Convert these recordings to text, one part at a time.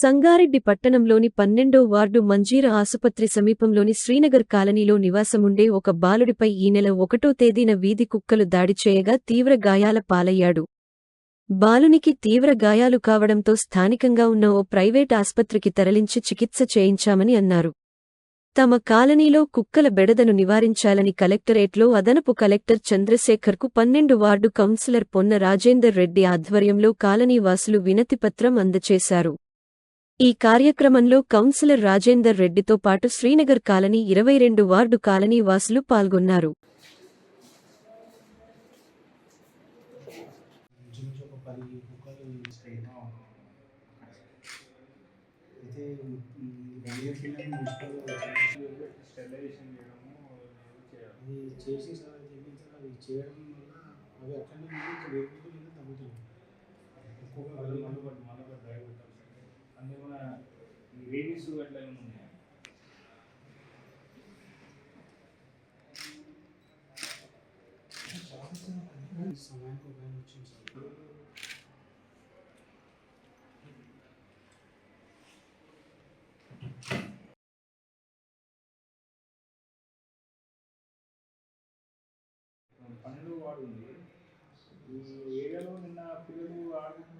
సంగారెడ్డి పట్టణంలోని పన్నెండో వార్డు మంజీర ఆసుపత్రి సమీపంలోని శ్రీనగర్ కాలనీలో నివాసముండే ఒక బాలుడిపై ఈ నెల ఒకటో తేదీన వీధి కుక్కలు దాడి చేయగా తీవ్ర గాయాల పాలయ్యాడు. బాలునికి తీవ్ర గాయాలు కావడంతో స్థానికంగా ఉన్న ఓ ప్రైవేట్ ఆస్పత్రికి తరలించి చికిత్స చేయించామని అన్నారు. తమ కాలనీలో కుక్కల బెడదను నివారించాలని కలెక్టరేట్లో అదనపు కలెక్టర్ చంద్రశేఖర్కు పన్నెండు వార్డు కౌన్సిలర్ పొన్న రాజేందర్ రెడ్డి ఆధ్వర్యంలో కాలనీవాసులు వినతిపత్రం అందచేశారు. ఈ కార్యక్రమంలో కౌన్సిలర్ రాజేందర్ రెడ్డితో పాటు శ్రీనగర్ కాలనీ ఇరవై రెండు వార్డు కాలనీ వాసులు పాల్గొన్నారు. ఇంచుమించు చేయడం వల్ల అవి అక్కడ తగ్గుతుంది అన్నీ మన ఈ రేబీస్ అట్లా ఉన్నాయా. సమయానికి వచ్చింది సార్ పన్నెండు వాడు ఉంది ఏరియాలో నిన్న పిల్లలు ఆడుకుంటున్నారు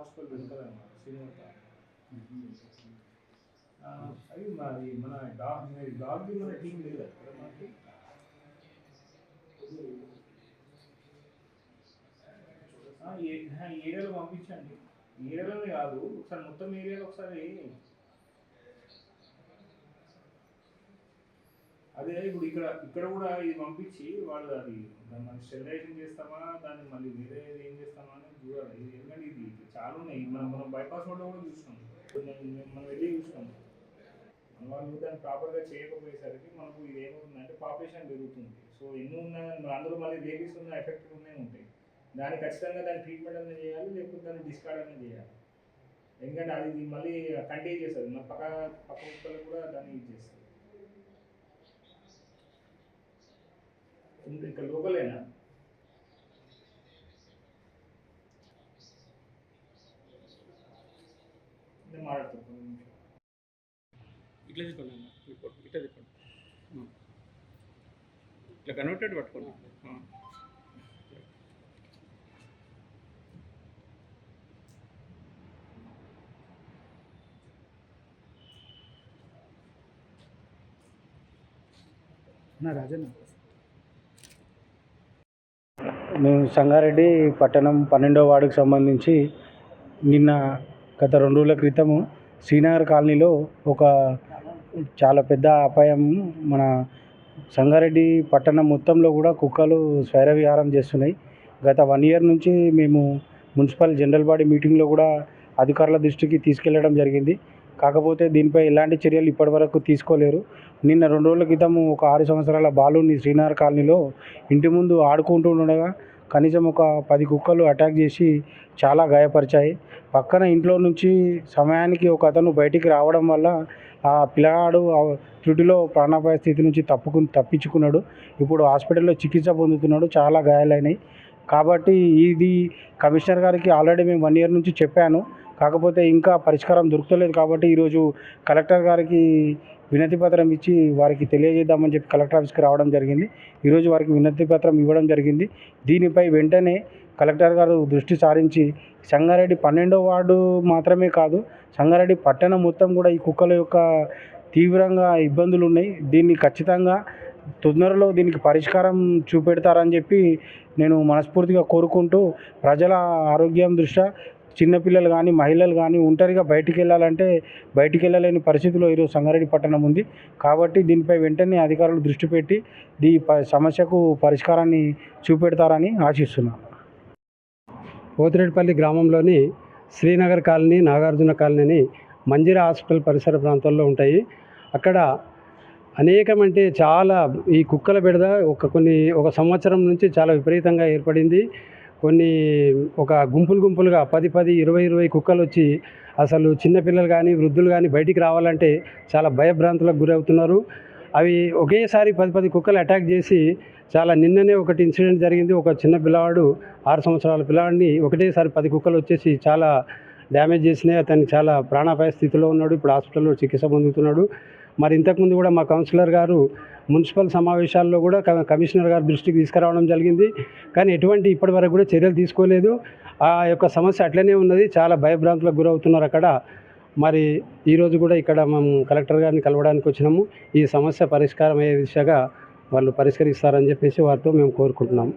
హాస్పిటల్ వెళ్తారన్నమాట శ్రీనివాస అవి మరి మన డాగ్ డాగ్ మన టీం లేదా ఇక్కడ మనకి ఏరియాలో పంపించండి. ఈ ఏరియాలోనే కాదు ఒకసారి మొత్తం ఏరియాలో ఒకసారి అదే ఇప్పుడు ఇక్కడ ఇక్కడ కూడా ఇది పంపించి వాళ్ళు అది దాన్ని మనం స్టెరిలైజేషన్ చేస్తామా దాన్ని మళ్ళీ వేరే ఏం చేస్తామా అని చూడాలి. ఇది ఎందుకంటే ఇది చాలా ఉన్నాయి మనం మనం బైపాస్ రోడ్లో కూడా చూస్తాం. మనం మనం వెళ్ళి చూస్తాం. మన వాళ్ళు దాన్ని ప్రాపర్గా చేయకపోయేసరికి మనకు ఇది ఏమవుతుందంటే పాపులేషన్ పెరుగుతుంది. సో ఎన్ని ఉన్నా అందరూ అందులో మళ్ళీ రేబీస్ ఉన్న ఎఫెక్ట్ ఉన్నాయి ఉంటాయి. దాన్ని ఖచ్చితంగా దాని ట్రీట్మెంట్ అనేది చేయాలి లేకపోతే దాన్ని డిస్కార్డ్ అనేది చేయాలి. ఎందుకంటే అది ఇది మళ్ళీ కంటే చేస్తుంది. మన పక్క పక్క కుక్కలు కూడా దాన్ని యూజ్ చేస్తుంది. ఇంకా ఇక్కడ లోకలేనా? ఇట్లా తీసుకోండి అన్న రిపోర్ట్ ఇట్లా. ఇట్లా కన్వర్టెడ్ పట్టుకోండి. రాజన్న. మేము సంగారెడ్డి పట్టణం పన్నెండో వార్డుకు సంబంధించి నిన్న గత రెండు రోజుల క్రితము శ్రీనగర్ కాలనీలో ఒక చాలా పెద్ద అపాయం మన సంగారెడ్డి పట్టణం మొత్తంలో కూడా కుక్కలు స్వైర విహారం చేస్తున్నాయి. గత వన్ ఇయర్ నుంచి మేము మున్సిపల్ జనరల్ బాడీ మీటింగ్లో కూడా అధికారుల దృష్టికి తీసుకెళ్ళడం జరిగింది. కాకపోతే దీనిపై ఎలాంటి చర్యలు ఇప్పటివరకు తీసుకోలేరు. నిన్న రెండు రోజుల క్రితం ఒక ఆరు సంవత్సరాల బాలుని శ్రీనగర్ కాలనీలో ఇంటి ముందు ఆడుకుంటూ ఉండగా కనీసం ఒక పది కుక్కలు అటాక్ చేసి చాలా గాయపరిచాయి. పక్కన ఇంట్లో నుంచి సమయానికి ఒక అతను బయటికి రావడం వల్ల ఆ పిల్లగాడు ఆ త్రుటిలో ప్రాణాపాయ స్థితి నుంచి తప్పుకు తప్పించుకున్నాడు. ఇప్పుడు హాస్పిటల్లో చికిత్స పొందుతున్నాడు. చాలా గాయాలైనాయి. కాబట్టి ఇది కమిషనర్ గారికి ఆల్రెడీ మేము వన్ ఇయర్ నుంచి చెప్పాను. కాకపోతే ఇంకా పరిష్కారం దొరుకుతలేదు కాబట్టి ఈరోజు కలెక్టర్ గారికి వినతి పత్రం ఇచ్చి వారికి తెలియజేద్దామని చెప్పి కలెక్టర్ ఆఫీస్కి రావడం జరిగింది. ఈరోజు వారికి వినతి పత్రం ఇవ్వడం జరిగింది. దీనిపై వెంటనే కలెక్టర్ గారు దృష్టి సారించి సంగారెడ్డి పన్నెండో వార్డు మాత్రమే కాదు సంగారెడ్డి పట్టణం మొత్తం కూడా ఈ కుక్కల యొక్క తీవ్రంగా ఇబ్బందులు ఉన్నాయి. దీన్ని ఖచ్చితంగా తొందరలో దీనికి పరిష్కారం చూపెడతారని చెప్పి నేను మనస్ఫూర్తిగా కోరుకుంటూ ప్రజల ఆరోగ్యం దృష్ట్యా చిన్నపిల్లలు కానీ మహిళలు కానీ ఒంటరిగా బయటికి వెళ్ళాలంటే బయటికి వెళ్ళలేని పరిస్థితిలో ఈరోజు సంగారెడ్డి పట్టణం ఉంది. కాబట్టి దీనిపై వెంటనే అధికారులు దృష్టి పెట్టి ఈ సమస్యకు పరిష్కారాన్ని చూపెడతారని ఆశిస్తున్నాను పోతిరెడ్డిపల్లి గ్రామంలోని Srinagar colony Nagarjuna colony Manjira hospital పరిసర ప్రాంతాల్లో ఉంటాయి. అక్కడ అనేకమంటే చాలా ఈ కుక్కల బెడద ఒక కొన్ని ఒక సంవత్సరం నుంచి చాలా విపరీతంగా ఏర్పడింది. కొన్ని ఒక గుంపులు గుంపులుగా పది పది ఇరవై ఇరవై కుక్కలు వచ్చి అసలు చిన్నపిల్లలు కానీ వృద్ధులు కానీ బయటికి రావాలంటే చాలా భయభ్రాంతులకు గురవుతున్నారు. అవి ఒకేసారి పది పది కుక్కలు అటాక్ చేసి చాలా నిన్ననే ఒకటి ఇన్సిడెంట్ జరిగింది. ఒక చిన్న పిల్లవాడు ఆరు సంవత్సరాల పిల్లవాడిని ఒకటేసారి పది కుక్కలు వచ్చేసి చాలా డ్యామేజ్ చేసినాయి. అతను చాలా ప్రాణాపాయ స్థితిలో ఉన్నాడు. ఇప్పుడు హాస్పిటల్లో చికిత్స పొందుతున్నాడు. మరి ఇంతకుముందు కూడా మా కౌన్సిలర్ గారు మున్సిపల్ సమావేశాల్లో కూడా క- కమిషనర్ గారి దృష్టికి తీసుకురావడం జరిగింది. కానీ ఎటువంటి ఇప్పటివరకు కూడా చర్యలు తీసుకోలేదు. ఆ యొక్క సమస్య అట్లనే ఉన్నది. చాలా భయభ్రాంతులకు గురవుతున్నారు అక్కడ. మరి ఈరోజు కూడా ఇక్కడ మేము కలెక్టర్ గారిని కలవడానికి వచ్చినాము. ఈ సమస్య పరిష్కారం అయ్యే దిశగా వాళ్ళు పరిష్కరిస్తారని చెప్పేసి వారితో మేము కోరుకుంటున్నాము.